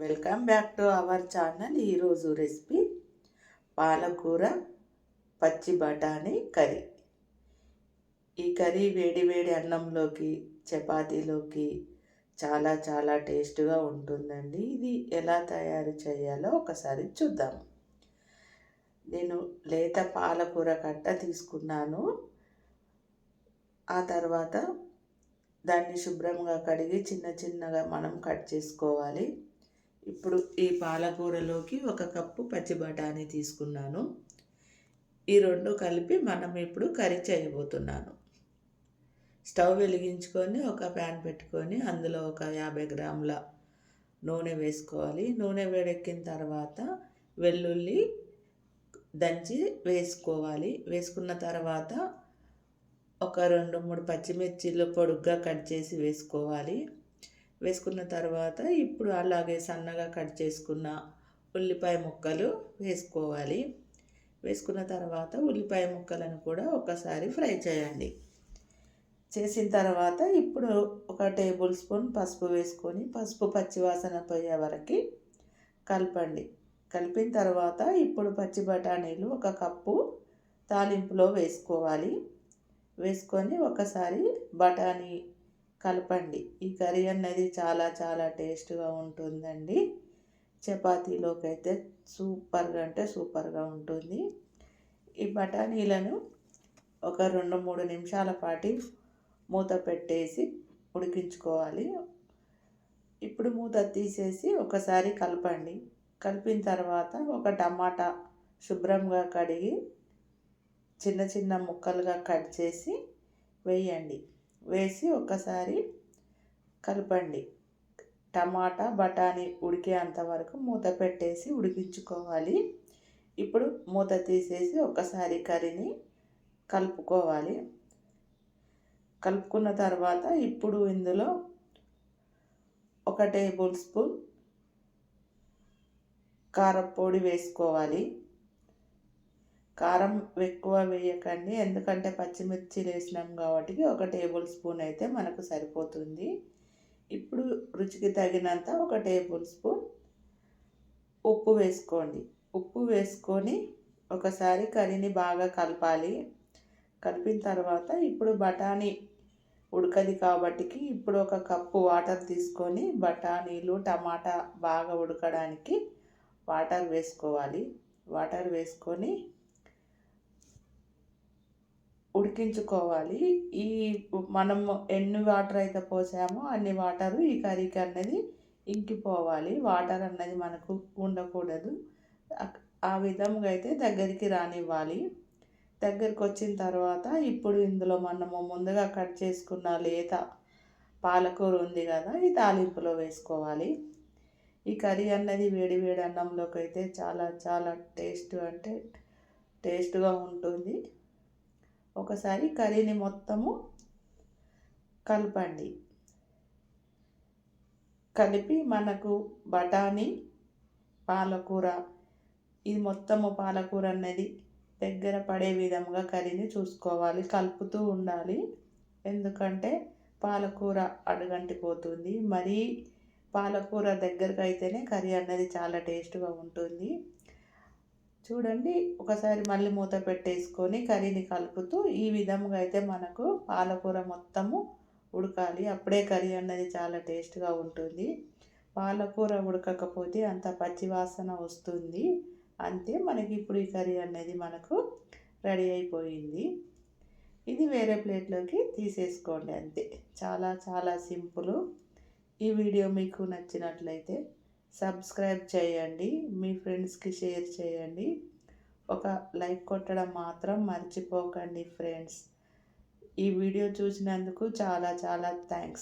Welcome back to our channel. ఈరోజు recipe పాలకూర పచ్చి బఠానీ కర్రీ. ఈ కర్రీ వేడి వేడి అన్నంలోకి చపాతీలోకి చాలా చాలా టేస్ట్గా ఉంటుందండి. ఇది ఎలా తయారు చేయాలో ఒకసారి చూద్దాం. నేను లేత పాలకూర కట్ట తీసుకున్నాను. ఆ తర్వాత దాన్ని శుభ్రంగా కడిగి చిన్న చిన్నగా మనం కట్ చేసుకోవాలి. ఇప్పుడు ఈ పాలకూరలోకి ఒక కప్పు పచ్చి బఠానీ తీసుకున్నాను. ఈ రెండు కలిపి మనం ఇప్పుడు కర్రీ చేయబోతున్నాను. స్టవ్ వెలిగించుకొని ఒక ప్యాన్ పెట్టుకొని అందులో ఒక యాభై గ్రాముల నూనె వేసుకోవాలి. నూనె వేడెక్కిన తర్వాత వెల్లుల్లి దంచి వేసుకోవాలి. వేసుకున్న తర్వాత ఒక రెండు మూడు పచ్చిమిర్చిలు పొడుగ్గా కట్ చేసి వేసుకోవాలి. వేసుకున్న తర్వాత ఇప్పుడు అలాగే సన్నగా కట్ చేసుకున్న ఉల్లిపాయ ముక్కలు వేసుకోవాలి. వేసుకున్న తర్వాత ఉల్లిపాయ ముక్కలను కూడా ఒకసారి ఫ్రై చేయండి. చేసిన తర్వాత ఇప్పుడు ఒక టేబుల్ స్పూన్ పసుపు వేసుకొని పసుపు పచ్చివాసన పోయే వరకు కలపండి. కలిపిన తర్వాత ఇప్పుడు పచ్చి బఠానీలు ఒక కప్పు తాలింపులో వేసుకోవాలి. వేసుకొని ఒకసారి బఠానీ కలపండి. ఈ కర్రీ అన్నది చాలా చాలా టేస్ట్గా ఉంటుందండి. చపాతీలోకి అయితే సూపర్గా అంటే సూపర్గా ఉంటుంది. ఈ బఠానీలను ఒక రెండు మూడు నిమిషాల పాటు మూత పెట్టేసి ఉడికించుకోవాలి. ఇప్పుడు మూత తీసేసి ఒకసారి కలపండి. కలిపిన తర్వాత ఒక టమాటా శుభ్రంగా కడిగి చిన్న చిన్న ముక్కలుగా కట్ చేసి వేయండి. వేసి ఒకసారి కలపండి. టమాటా బఠానీ ఉడికేంత వరకు మూత పెట్టేసి ఉడికించుకోవాలి. ఇప్పుడు మూత తీసేసి ఒకసారి కర్రీని కలుపుకోవాలి. కలుపుకున్న తర్వాత ఇప్పుడు ఇందులో ఒక టేబుల్ స్పూన్ కారపొడి వేసుకోవాలి. కారం ఎక్కువ వేయకండి. ఎందుకంటే పచ్చిమిర్చి వేసినాం కాబట్టి ఒక టేబుల్ స్పూన్ అయితే మనకు సరిపోతుంది. ఇప్పుడు రుచికి తగినంత ఒక టేబుల్ స్పూన్ ఉప్పు వేసుకోండి. ఉప్పు వేసుకొని ఒకసారి కర్రీని బాగా కలపాలి. కలిపిన తర్వాత ఇప్పుడు బఠానీ ఉడకది కాబట్టి ఇప్పుడు ఒక కప్పు వాటర్ తీసుకొని బఠానీలు టమాటా బాగా ఉడకడానికి వాటర్ వేసుకోవాలి. వాటర్ వేసుకొని ఉడికించుకోవాలి. ఈ మనం ఎన్ని వాటర్ అయితే పోసామో అన్ని వాటరు ఈ కర్రీకి అన్నది ఇంకిపోవాలి. వాటర్ అన్నది మనకు ఉండకూడదు. ఆ విధంగా అయితే దగ్గరికి రానివ్వాలి. దగ్గరికి వచ్చిన తర్వాత ఇప్పుడు ఇందులో మనము ముందుగా కట్ చేసుకున్న లేత పాలకూర ఉంది కదా ఈ తాలింపులో వేసుకోవాలి. ఈ కర్రీ అన్నది వేడి వేడి అన్నంలోకి అయితే చాలా చాలా టేస్ట్ అంటే టేస్ట్గా ఉంటుంది. ఒకసారి కర్రీని మొత్తము కలపండి. కలిపి మనకు బఠానీ పాలకూర ఇది మొత్తము పాలకూర అన్నది దగ్గర పడే విధంగా కర్రీని చూసుకోవాలి. కలుపుతూ ఉండాలి. ఎందుకంటే పాలకూర అడుగంటిపోతుంది. మరీ పాలకూర దగ్గరకు అయితేనే కర్రీ అన్నది చాలా టేస్ట్గా ఉంటుంది. చూడండి ఒకసారి మళ్ళీ మూత పెట్టేసుకొని కర్రీని కలుపుతూ ఈ విధంగా అయితే మనకు పాలకూర మొత్తము ఉడకాలి. అప్పుడే కర్రీ అన్నది చాలా టేస్ట్గా ఉంటుంది. పాలకూర ఉడకకపోతే అంత పచ్చివాసన వస్తుంది. అంతే మనకి ఇప్పుడు ఈ కర్రీ అనేది మనకు రెడీ అయిపోయింది. ఇది వేరే ప్లేట్లోకి తీసేసుకోండి అంతే. చాలా చాలా సింపుల్. ఈ వీడియో మీకు నచ్చినట్లయితే సబ్స్క్రైబ్ చేయండి మీ ఫ్రెండ్స్కి షేర్ చేయండి. ఒక లైక్ కొట్టడం మాత్రం మర్చిపోకండి ఫ్రెండ్స్. ఈ వీడియో చూసినందుకు చాలా చాలా థ్యాంక్స్.